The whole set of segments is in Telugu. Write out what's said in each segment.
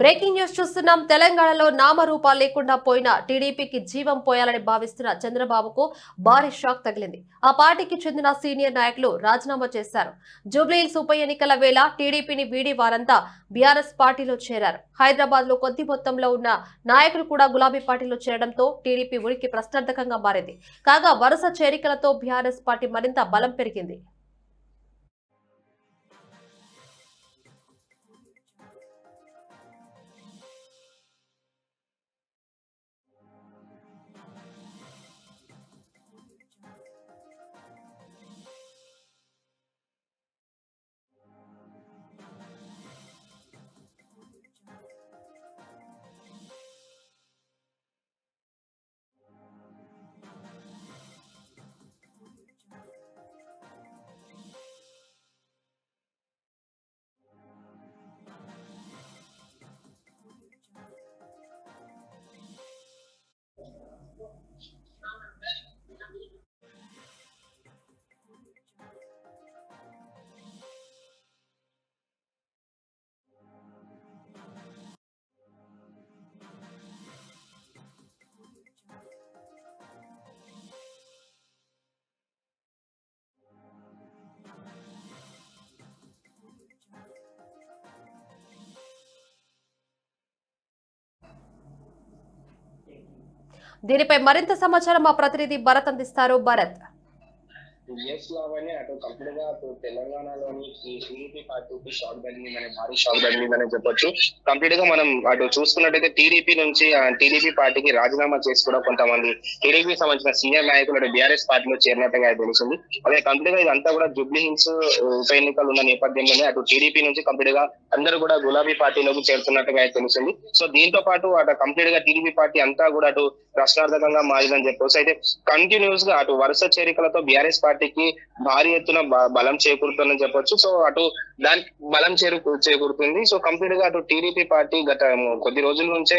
బ్రేకింగ్ న్యూస్ చూస్తున్నాం. తెలంగాణలో నామరూపాలు లేకుండా పోయిన టీడీపీకి జీవం పోయాలని భావిస్తున్న చంద్రబాబుకు భారీ షాక్ తగిలింది. ఆ పార్టీకి చెందిన సీనియర్ నాయకులు రాజీనామా చేశారు. జూబ్లీహిల్స్ ఉప ఎన్నికల వేళ టీడీపీని వీడి వారంతా బీఆర్ఎస్ పార్టీలో చేరారు. హైదరాబాద్లో కొద్ది మొత్తంలో ఉన్న నాయకులు కూడా గులాబీ పార్టీలో చేరడంతో టీడీపీ ఉనికి ప్రశ్నార్థకంగా మారింది. కాగా వరుస చేరికలతో బీఆర్ఎస్ పార్టీ మరింత బలం పెరిగింది. దీనిపై మరింత సమాచారం మా ప్రతినిధి భరత్ అందిస్తారు. భరత్. ఎస్ లాగానే అటు కంప్లీట్గా అటు తెలంగాణలోని ఈ టీడీపీ పార్టీకి షాక్ తగిలిందని భారీ షాక్ తగిలిందని చెప్పొచ్చు. కంప్లీట్గా మనం అటు చూసుకున్నట్టయితే టీడీపీ నుంచి టీడీపీ పార్టీకి రాజీనామా చేసి కూడా కొంతమంది టీడీపీ సంబంధించిన సీనియర్ నాయకులు అటు బీఆర్ఎస్ పార్టీలో చేరినట్టుగా తెలిసింది అదే కంప్లీట్గా ఇదంతా కూడా జూబ్లీ హిల్స్ ఉప ఎన్నికలు ఉన్న నేపథ్యంలోనే అటు టీడీపీ నుంచి కంప్లీట్గా అందరూ కూడా గులాబీ పార్టీలోకి చేరుతున్నట్టుగా తెలిసింది సో దీంతో పాటు అటు కంప్లీట్గా టీడీపీ పార్టీ అంతా కూడా అటు ప్రశ్నార్థకంగా మారిందని చెప్పొచ్చు. అయితే కంటిన్యూస్గా అటు వరుస చేరికలతో బీఆర్ఎస్ పార్టీకి భారీ ఎత్తున బలం చేకూరుతుందని చెప్పొచ్చు. సో అటు దానికి బలం చేరు చేకూరుతుంది. సో కంప్లీట్గా అటు టీడీపీ పార్టీ గత కొద్ది రోజుల నుంచే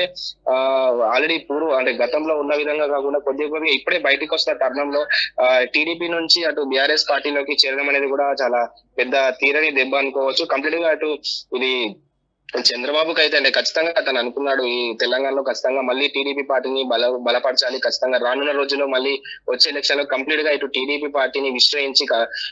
ఆల్రెడీ పూర్వ అంటే గతంలో ఉన్న విధంగా కాకుండా కొద్ది కొద్దిగా ఇప్పుడే బయటకు వస్తున్న తరుణంలో టీడీపీ నుంచి అటు బీఆర్ఎస్ పార్టీలోకి చేరడం అనేది కూడా చాలా పెద్ద తీరని దెబ్బ అనుకోవచ్చు. కంప్లీట్గా అటు ఇది చంద్రబాబుకి అయితే అంటే ఖచ్చితంగా అతను అనుకున్నాడు ఈ తెలంగాణలో ఖచ్చితంగా మళ్ళీ టీడీపీ పార్టీని బల బలపరచాలి ఖచ్చితంగా రానున్న రోజుల్లో మళ్ళీ వచ్చే ఎలక్షన్లో కంప్లీట్గా ఇటు టీడీపీ పార్టీని విశ్రయించి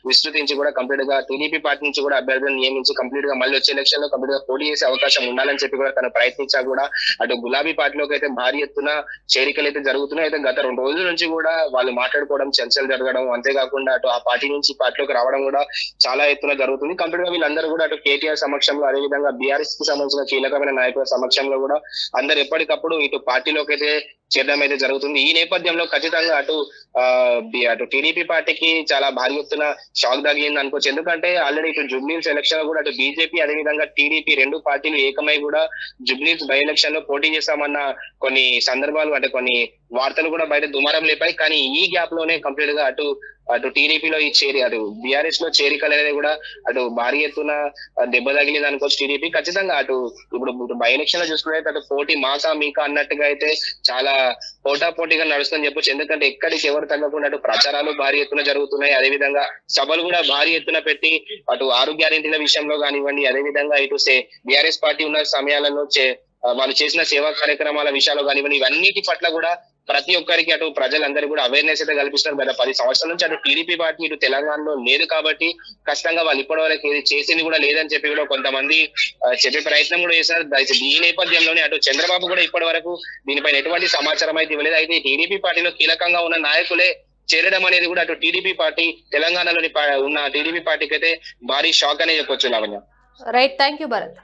విస్తృతించి కూడా కంప్లీట్గా టీడీపీ పార్టీ నుంచి కూడా అభ్యర్థులను నియమించి కంప్లీట్గా మళ్ళీ వచ్చే ఎలక్షన్లో కంప్లీట్గా పోటీ చేసే అవకాశం ఉండాలని చెప్పి కూడా తను ప్రయత్నించా కూడా. అటు గులాబీ పార్టీలోకి అయితే భారీ ఎత్తున చేరికలు అయితే జరుగుతున్నాయి. అయితే గత రెండు రోజుల నుంచి కూడా వాళ్ళు మాట్లాడుకోవడం చర్చలు జరగడం అంతేకాకుండా అటు ఆ పార్టీ నుంచి పార్టీలోకి రావడం కూడా చాలా ఎత్తున జరుగుతుంది. కంప్లీట్గా వీళ్ళందరూ కూడా అటు కేటీఆర్ సమక్షంలో అదేవిధంగా బీఆర్ఎస్కి సంబంధించిన కీలకమైన నాయకుల సమక్షంలో కూడా అందరు ఎప్పటికప్పుడు ఇటు పార్టీలోకి అయితే చేరడం అయితే జరుగుతుంది. ఈ నేపథ్యంలో ఖచ్చితంగా అటు అటు టీడీపీ పార్టీకి చాలా భారీ ఎత్తున షాక్ తగిలింది అనుకోవచ్చు. ఎందుకంటే ఆల్రెడీ ఇటు జుబ్లీస్ ఎలక్షన్ కూడా అటు బీజేపీ అదేవిధంగా టీడీపీ రెండు పార్టీలు ఏకమై కూడా జుబ్లీస్ బై ఎలక్షన్లో పోటీ చేస్తామన్న కొన్ని సందర్భాలు అంటే కొన్ని వార్తలు కూడా బయట దుమారం లేపాయి. కానీ ఈ గ్యాప్లోనే కంప్లీట్గా అటు అటు టీడీపీలో ఈ చేరి అటు బీఆర్ఎస్లో చేరికలు అనేది కూడా అటు భారీ ఎత్తున దెబ్బ తగిలి అనుకోవచ్చు టీడీపీ ఖచ్చితంగా అటు ఇప్పుడు బై ఎలక్షన్లో చూసుకుంటే అటు పోటీ మాకా మీకా అన్నట్టుగా అయితే చాలా పోటా పోటీగా నడుస్తుందని చెప్పొచ్చు. ఎందుకంటే ఎక్కడికి ఎవరు తగ్గకుండా అటు ప్రచారాలు భారీ ఎత్తున జరుగుతున్నాయి. అదేవిధంగా సభలు కూడా భారీ ఎత్తున పెట్టి అటు ఆరు గ్యారెంటీల విషయంలో కానివ్వండి అదేవిధంగా ఇటు బీఆర్ఎస్ పార్టీ ఉన్న సమయాలలో చే- వాళ్ళు చేసిన సేవా కార్యక్రమాల విషయాలు కానివ్వండి ఇవన్నిటి పట్ల కూడా ప్రతి ఒక్కరికి అటు ప్రజలందరూ కూడా అవేర్నెస్ అయితే కల్పిస్తున్నారు. గత పది సంవత్సరాల నుంచి అటు టీడీపీ పార్టీ ఇటు తెలంగాణలో లేదు కాబట్టి ఖచ్చితంగా వాళ్ళు ఇప్పటి వరకు ఏది చేసింది కూడా లేదని చెప్పి కూడా కొంతమంది చెప్పే ప్రయత్నం కూడా చేశారు ఈ నేపథ్యంలోనే అటు చంద్రబాబు కూడా ఇప్పటి వరకు దీనిపైన ఎటువంటి సమాచారం అయితే ఇవ్వలేదు. అయితే టీడీపీ పార్టీలో కీలకంగా ఉన్న నాయకులే చేరడం అనేది కూడా అటు టీడీపీ పార్టీ తెలంగాణలోని ఉన్న టీడీపీ పార్టీకి అయితే భారీ షాక్ అనే చెప్పొచ్చు Lavanya. Right thank you Bharat